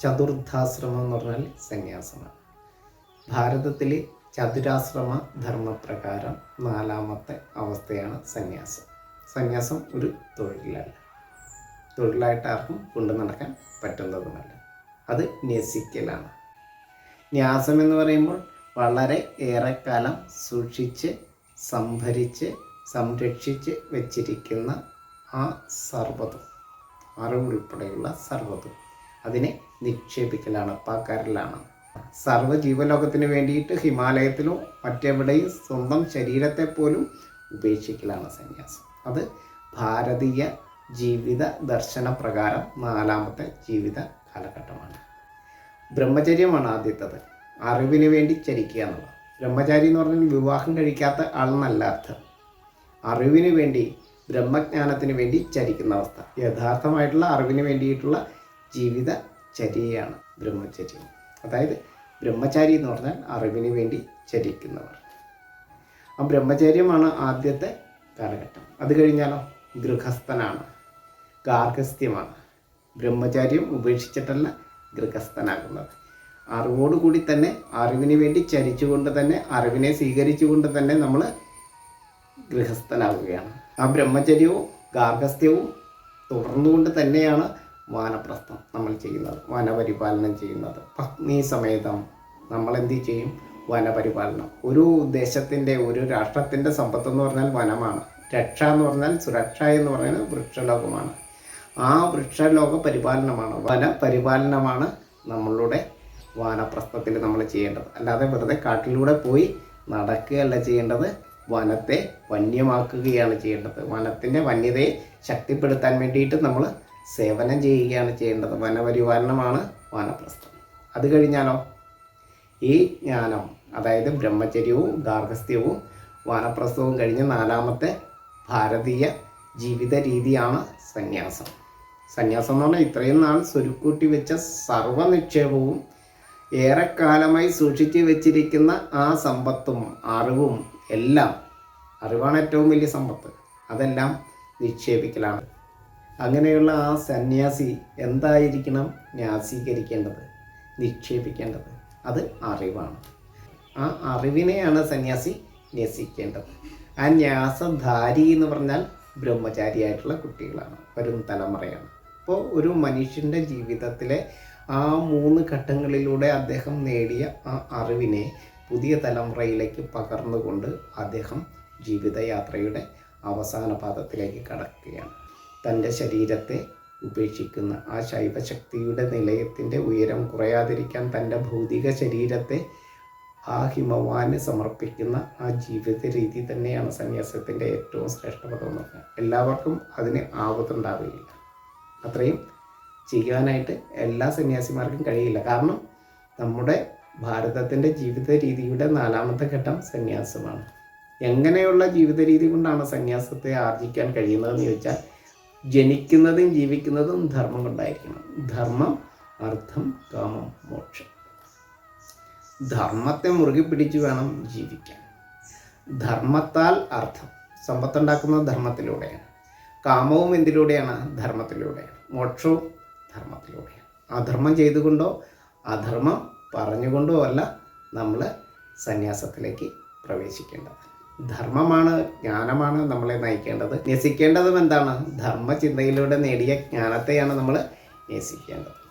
ചതുർദ്ധാശ്രമം എന്ന് പറഞ്ഞാൽ സന്യാസമാണ്. ഭാരതത്തിലെ ചതുരാശ്രമ ധർമ്മപ്രകാരം നാലാമത്തെ അവസ്ഥയാണ് സന്യാസം. സന്യാസം ഒരു തൊഴിലല്ല. തൊഴിലായിട്ട് ആർക്കും കൊണ്ടു നടക്കാൻ പറ്റുന്നതുമല്ല അത് ന്യസിക്കലാണ്. ന്യാസം എന്ന് പറയുമ്പോൾ വളരെ ഏറെക്കാലം സൂക്ഷിച്ച് സംഭരിച്ച് സംരക്ഷിച്ച് വച്ചിരിക്കുന്ന ആ സർവതും അറിവുൾപ്പെടെയുള്ള സർവതും. അതിനെ നിക്ഷേപിക്കലാണ് പാക്കാരലാണ് സർവ ജീവലോകത്തിന് വേണ്ടിയിട്ട് ഹിമാലയത്തിലോ മറ്റെവിടെയും സ്വന്തം ശരീരത്തെ പോലും ഉപേക്ഷിക്കലാണ് സന്യാസം. അത് ഭാരതീയ ജീവിത ദർശന പ്രകാരം നാലാമത്തെ ജീവിത കാലഘട്ടമാണ്. ബ്രഹ്മചര്യമാണ് ആദ്യത്തത്. അറിവിന് വേണ്ടി ചരിക്കുക എന്നുള്ളത്. ബ്രഹ്മചാരി എന്ന് പറഞ്ഞാൽ വിവാഹം കഴിക്കാത്ത ആളെന്നല്ല അർത്ഥം. അറിവിന് വേണ്ടി ബ്രഹ്മജ്ഞാനത്തിന് വേണ്ടി ചരിക്കുന്ന അവസ്ഥ. യഥാർത്ഥമായിട്ടുള്ള അറിവിന് വേണ്ടിയിട്ടുള്ള ജീവിത ചര്യയാണ് ബ്രഹ്മചര്യം. അതായത് ബ്രഹ്മചാരി എന്ന് പറഞ്ഞാൽ അറിവിന് വേണ്ടി ചരിക്കുന്നവർ. ആ ബ്രഹ്മചര്യമാണ് ആദ്യത്തെ കാലഘട്ടം. അത് കഴിഞ്ഞാലോ? ഗൃഹസ്ഥനാണ്. ഗാർഹസ്ഥ്യമാണ് ബ്രഹ്മചാര്യം ഉപേക്ഷിച്ചിട്ടല്ല ഗൃഹസ്ഥനാകുന്നത്. അറിവോടുകൂടി തന്നെ അറിവിന് വേണ്ടി ചരിച്ചുകൊണ്ട് തന്നെ അറിവിനെ സ്വീകരിച്ചുകൊണ്ട് തന്നെ നമ്മൾ ഗൃഹസ്ഥനാവുകയാണ്. ആ ബ്രഹ്മചര്യവും ഗാർഹസ്ഥ്യവും തുടർന്നുകൊണ്ട് തന്നെയാണ് വാനപ്രസ്ഥം നമ്മൾ ചെയ്യുന്നത് വനപരിപാലനം ചെയ്യുന്നത്. പത്നി സമേതം നമ്മൾ എന്ത് ചെയ്യും? വനപരിപാലനം. ഒരു ദേശത്തിന്റെ ഒരു രാഷ്ട്രത്തിന്റെ സമ്പത്ത് എന്ന് പറഞ്ഞാൽ വനമാണ്. രക്ഷ എന്ന് പറഞ്ഞാൽ സുരക്ഷ എന്ന് പറയുന്നത് വൃക്ഷലോകമാണ്. ആ വൃക്ഷലോക പരിപാലനമാണ്. വന പരിപാലനമാണ് നമ്മളുടെ വാനപ്രസ്ഥത്തിൽ നമ്മൾ ചെയ്യേണ്ടത്. അല്ലാതെ വെറുതെ കാട്ടിലൂടെ പോയി നടക്കുകയല്ല ചെയ്യേണ്ടത്. വനത്തെ വന്യമാക്കുകയാണ് ചെയ്യേണ്ടത്. വനത്തിന്റെ വന്യതയെ ശക്തിപ്പെടുത്താൻ വേണ്ടിയിട്ട് നമ്മൾ സേവനം ചെയ്യുകയാണ് ചെയ്യേണ്ടത്. വനപരിപാലനമാണ് വാനപ്രസ്ഥം. അത് കഴിഞ്ഞാലോ? ഈ ജ്ഞാനം അതായത് ബ്രഹ്മചര്യവും ഗാർഹസ്ഥ്യവും വാനപ്രസ്ഥവും കഴിഞ്ഞ നാലാമത്തെ ഭാരതീയ ജീവിത രീതിയാണ് സന്യാസം. സന്യാസം എന്ന് പറഞ്ഞാൽ ഇത്രയും നാൾ സ്വരുക്കൂട്ടി വെച്ച സർവനിക്ഷേപവും ഏറെക്കാലമായി സൂക്ഷിച്ചു വെച്ചിരിക്കുന്ന ആ സമ്പത്തും അറിവും എല്ലാം അറിവാണ് ഏറ്റവും വലിയ സമ്പത്ത് അതെല്ലാം നിക്ഷേപിക്കലാണ്. അങ്ങനെയുള്ള ആ സന്യാസി എന്തായിരിക്കണം ന്യാസീകരിക്കേണ്ടത് നിക്ഷേപിക്കേണ്ടത്? അത് അറിവാണ്. ആ അറിവിനെയാണ് സന്യാസി ന്യസിക്കേണ്ടത്. ആ ന്യാസധാരി എന്ന് പറഞ്ഞാൽ ബ്രഹ്മചാരിയായിട്ടുള്ള കുട്ടികളാണ് വരും തലമുറയാണ്. അപ്പോൾ ഒരു മനുഷ്യന്റെ ജീവിതത്തിലെ ആ മൂന്ന് ഘട്ടങ്ങളിലൂടെ അദ്ദേഹം നേടിയ ആ അറിവിനെ പുതിയ തലമുറയിലേക്ക് പകർന്നുകൊണ്ട് അദ്ദേഹം ജീവിതയാത്രയുടെ അവസാന പാദത്തിലേക്ക് കടക്കുകയാണ്. തന്റെ ശരീരത്തെ ഉപേക്ഷിക്കുന്ന ആ ശൈവശക്തിയുടെ നിലയത്തിന്റെ ഉയരം കുറയാതിരിക്കാൻ തന്റെ ഭൗതിക ശരീരത്തെ ആ ഹിമവാന് സമർപ്പിക്കുന്ന ആ ജീവിത രീതി തന്നെയാണ് സന്യാസത്തിന്റെ ഏറ്റവും ശ്രേഷ്ഠപദം എന്ന് പറഞ്ഞാൽ. എല്ലാവർക്കും അതിന് ആവത്തുണ്ടാവുകയില്ല അത്രയും ചെയ്യാനായിട്ട് എല്ലാ സന്യാസിമാർക്കും കഴിയില്ല. കാരണം നമ്മുടെ ഭാരതത്തിന്റെ ജീവിത രീതിയുടെ നാലാമത്തെ ഘട്ടം സന്യാസമാണ്. എങ്ങനെയുള്ള ജീവിത രീതി കൊണ്ടാണ് സന്യാസത്തെ ആർജിക്കാൻ കഴിയുന്നതെന്ന് ചോദിച്ചാൽ ജനിക്കുന്നതും ജീവിക്കുന്നതും ധർമ്മം കൊണ്ടായിരിക്കണം. ധർമ്മം അർത്ഥം കാമം മോക്ഷം. ധർമ്മത്തെ മുറുകെ പിടിച്ച് വേണം ജീവിക്കാൻ. ധർമ്മത്താൽ അർത്ഥം. സമ്പത്തുണ്ടാക്കുന്നത് ധർമ്മത്തിലൂടെയാണ്. കാമവും എന്തിലൂടെയാണ്? ധർമ്മത്തിലൂടെയാണ്. മോക്ഷവും ധർമ്മത്തിലൂടെയാണ്. അധർമ്മം ചെയ്തുകൊണ്ടോ അധർമ്മം പറഞ്ഞുകൊണ്ടോ അല്ല നമ്മൾ സന്യാസത്തിലേക്ക് പ്രവേശിക്കേണ്ടത്. ധർമ്മമാണ് ജ്ഞാനമാണ് നമ്മളെ നയിക്കേണ്ടത്. ന്യസിക്കേണ്ടതും എന്താണ്? ധർമ്മചിന്തയിലൂടെ നേടിയ ജ്ഞാനത്തെയാണ് നമ്മൾ ന്യസിക്കേണ്ടത്